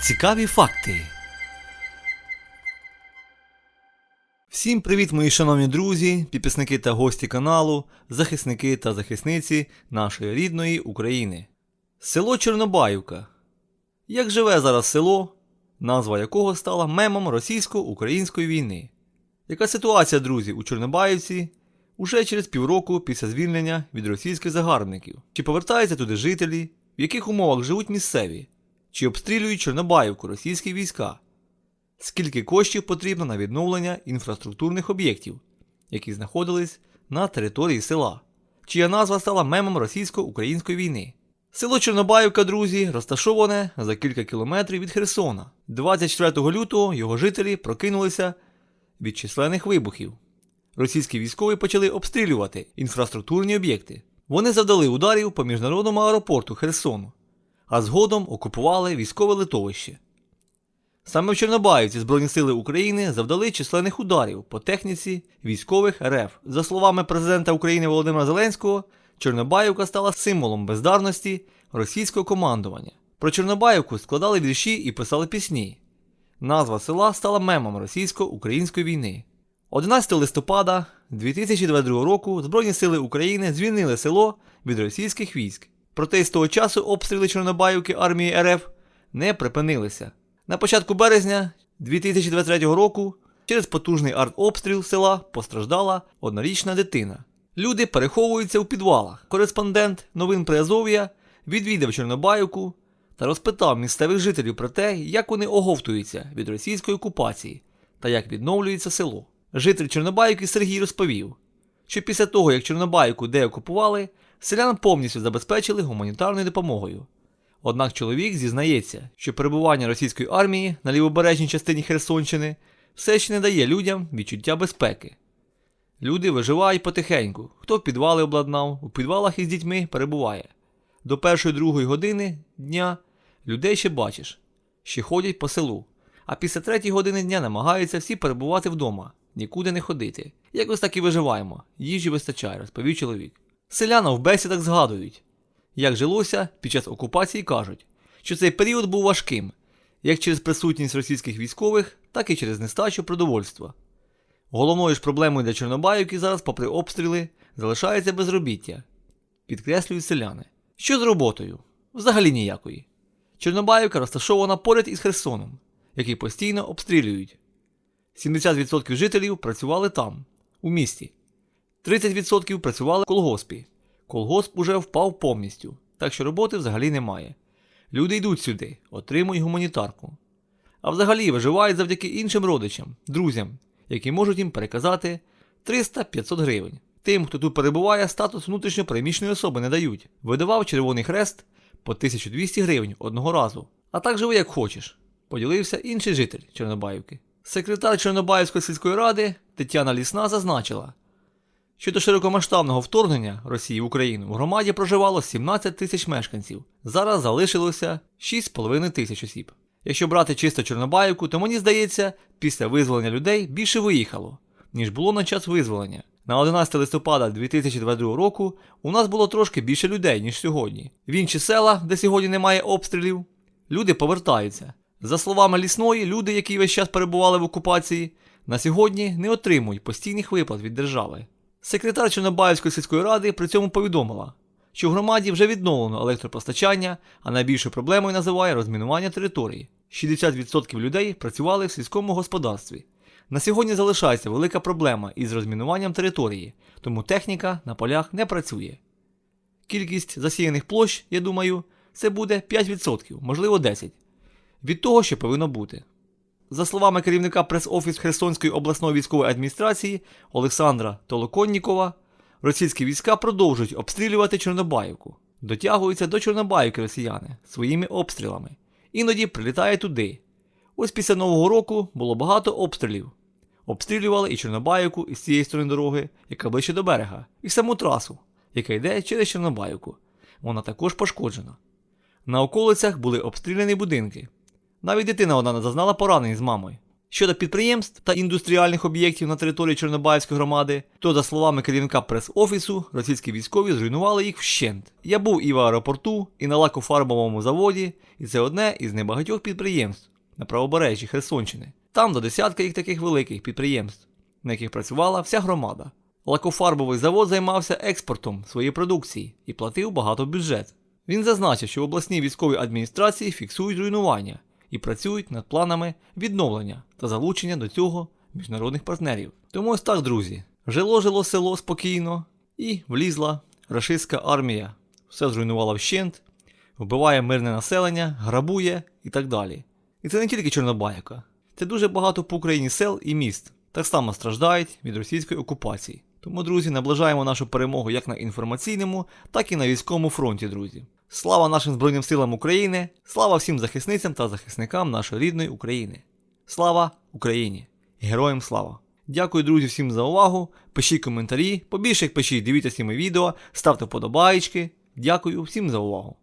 Цікаві факти. Всім привіт, мої шановні друзі, підписники та гості каналу, захисники та захисниці нашої рідної України. Село Чорнобаївка. Як живе зараз село, назва якого стала мемом російсько-української війни? Яка ситуація, друзі, у Чорнобаївці уже через півроку після звільнення від російських загарбників? Чи повертаються туди жителі, в яких умовах живуть місцеві? Чи обстрілюють Чорнобаївку російські війська? Скільки коштів потрібно на відновлення інфраструктурних об'єктів, які знаходились на території села, чия назва стала мемом російсько-української війни? Село Чорнобаївка, друзі, розташоване за кілька кілометрів від Херсона. 24 лютого його жителі прокинулися від численних вибухів. Російські військові почали обстрілювати інфраструктурні об'єкти. Вони завдали ударів по міжнародному аеропорту Херсону, а згодом окупували військове литовище. Саме в Чорнобаївці Збройні сили України завдали численних ударів по техніці військових РФ. За словами президента України Володимира Зеленського, Чорнобаївка стала символом бездарності російського командування. Про Чорнобаївку складали вірші і писали пісні. Назва села стала мемом російсько-української війни. 11 листопада 2022 року Збройні сили України звільнили село від російських військ. Проте з того часу обстріли Чорнобаївки армії РФ не припинилися. На початку березня 2023 року через потужний артобстріл села постраждала однорічна дитина. Люди переховуються у підвалах. Кореспондент новин Приазов'я відвідав Чорнобаївку та розпитав місцевих жителів про те, як вони оговтуються від російської окупації та як відновлюється село. Житель Чорнобаївки Сергій розповів, що після того, як Чорнобаївку деокупували, селян повністю забезпечили гуманітарною допомогою. Однак чоловік зізнається, що перебування російської армії на лівобережній частині Херсонщини все ще не дає людям відчуття безпеки. Люди виживають потихеньку, хто в підвали обладнав, у підвалах із дітьми перебуває. До першої-другої години дня людей ще бачиш, ще ходять по селу, а після третьої години дня намагаються всі перебувати вдома, нікуди не ходити. Якось так і виживаємо, їжі вистачає, розповів чоловік. Селяна в бесідах згадують, як жилося під час окупації кажуть, що цей період був важким, як через присутність російських військових, так і через нестачу продовольства. Головною ж проблемою для Чорнобаївки зараз, попри обстріли, залишається безробіття, підкреслюють селяни. Що з роботою? Взагалі ніякої. Чорнобаївка розташована поряд із Херсоном, який постійно обстрілюють. 70% жителів працювали там, у місті. 30% працювали в колгоспі. Колгосп уже впав повністю, так що роботи взагалі немає. Люди йдуть сюди, отримують гуманітарку. А взагалі виживають завдяки іншим родичам, друзям, які можуть їм переказати 300-500 гривень. Тим, хто тут перебуває, статус внутрішньо переміщеної особи не дають. Видавав Червоний Хрест по 1200 гривень одного разу. А так живи як хочеш, поділився інший житель Чорнобаївки. Секретар Чорнобаївської сільської ради Тетяна Лісна зазначила, що до широкомасштабного вторгнення Росії в Україну в громаді проживало 17 тисяч мешканців. Зараз залишилося 6,5 тисяч осіб. Якщо брати чисто Чорнобаївку, то мені здається, після визволення людей більше виїхало, ніж було на час визволення. На 11 листопада 2022 року у нас було трошки більше людей, ніж сьогодні. В інші села, де сьогодні немає обстрілів, люди повертаються. За словами лісної, люди, які весь час перебували в окупації, на сьогодні не отримують постійних виплат від держави. Секретар Чорнобаївської сільської ради при цьому повідомила, що в громаді вже відновлено електропостачання, а найбільшою проблемою називає розмінування території. 60% людей працювали в сільському господарстві. На сьогодні залишається велика проблема із розмінуванням території, тому техніка на полях не працює. Кількість засіяних площ, я думаю, це буде 5%, можливо 10%, від того, що повинно бути. За словами керівника прес-офісу Херсонської обласної військової адміністрації Олександра Толоконнікова, російські війська продовжують обстрілювати Чорнобаївку, дотягуються до Чорнобаївки росіяни своїми обстрілами, іноді прилітає туди. Ось після Нового року було багато обстрілів. Обстрілювали і Чорнобаївку із цієї сторони дороги, яка ближче до берега, і саму трасу, яка йде через Чорнобаївку. Вона також пошкоджена. На околицях були обстріляні будинки. Навіть дитина одна не зазнала поранень з мамою. Щодо підприємств та індустріальних об'єктів на території Чорнобаївської громади, то, за словами керівника прес-офісу, російські військові зруйнували їх вщент. Я був і в аеропорту, і на лакофарбовому заводі, і це одне із небагатьох підприємств на правобережжі Херсонщини. Там до десятка їх таких великих підприємств, на яких працювала вся громада. Лакофарбовий завод займався експортом своєї продукції і платив багато бюджет. Він зазначив, що в обласній військовій адміністрації фіксують руйнування і працюють над планами відновлення та залучення до цього міжнародних партнерів. Тому ось так, друзі, жило жило село спокійно і влізла рашистська армія. Все зруйнувала вщент, вбиває мирне населення, грабує і так далі. І це не тільки Чорнобаївка, це дуже багато по Україні сел і міст так само страждають від російської окупації. Тому, друзі, наближаємо нашу перемогу як на інформаційному, так і на військовому фронті, друзі. Слава нашим Збройним силам України! Слава всім захисницям та захисникам нашої рідної України! Слава Україні! Героям слава! Дякую, друзі, всім за увагу. Пишіть коментарі, побільше як пишіть, дивіться всі мої відео, ставте вподобаєчки. Дякую всім за увагу.